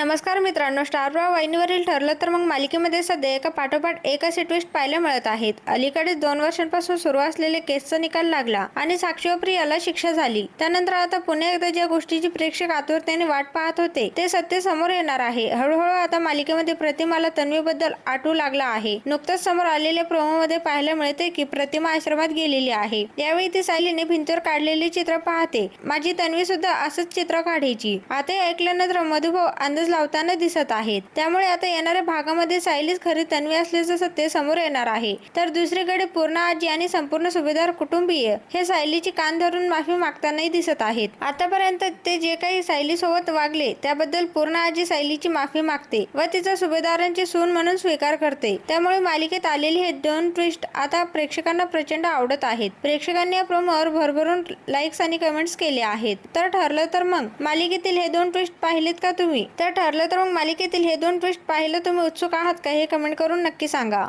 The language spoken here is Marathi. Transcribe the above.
नमस्कार मित्रांनो स्टार प्रवाह वाहिनीवरील ठरलं तर मग मालिकेमध्ये सध्या एका पाठोपाठ एक असे ट्विस्ट पाहायला मिळत आहेत. अलीकडेच दोन वर्षांपासून सुरू असलेले केसचा निकाल लागला आणि साक्षी प्रियाला शिक्षा झाली. त्यानंतर आता पुन्हा एकदा ज्या गोष्टीची प्रेक्षक आतुरतेने वाट पाहत होते ते सत्य समोर येणार आहे. हळूहळू आता मालिकेमध्ये प्रतिमाला तन्वीबद्दल आटू लागला आहे. नुकतंच समोर आलेल्या प्रोमोमध्ये पाहायला मिळते की प्रतिमा आश्रमात गेलेली आहे. यावेळी ती सायलीने भिंतीवर काढलेले चित्र पाहते. माझी तन्वी सुद्धा असंच चित्र काढायची. आता ऐकल्यानंतर मधुभाव अंदाज लावताना दिसत आहेत. त्यामुळे आता येणाऱ्या भागामध्ये सायलीच खरी तन्वी असल्याचं सत्य समोर येणार आहे. तर दुसरीकडे पूर्ण आजी आणि संपूर्ण सुभेदार कुटुंबीय हे सायलीची कान धरून माफी मागतानाही दिसत आहेत. आतापर्यंत ते जे काही सायली सोबत वागले त्याबद्दल पूर्ण आजी सायलीची माफी मागते व तिचा सुभेदारांची सून म्हणून स्वीकार करते. त्यामुळे मालिकेत आलेली हे दोन ट्विस्ट आता प्रेक्षकांना प्रचंड आवडत आहेत. प्रेक्षकांनी या प्रोमोवर भरभरून लाईक्स आणि कमेंट्स केले आहेत. तर ठरलं तर मग मालिकेतील हे दोन ट्विस्ट पाहिलेत का तुम्ही? तर ठरलं तर मग मालिकेतील हे दोन ट्विस्ट पाहिलं तुम्ही उत्सुक आहात का हे कमेंट करून नक्की सांगा.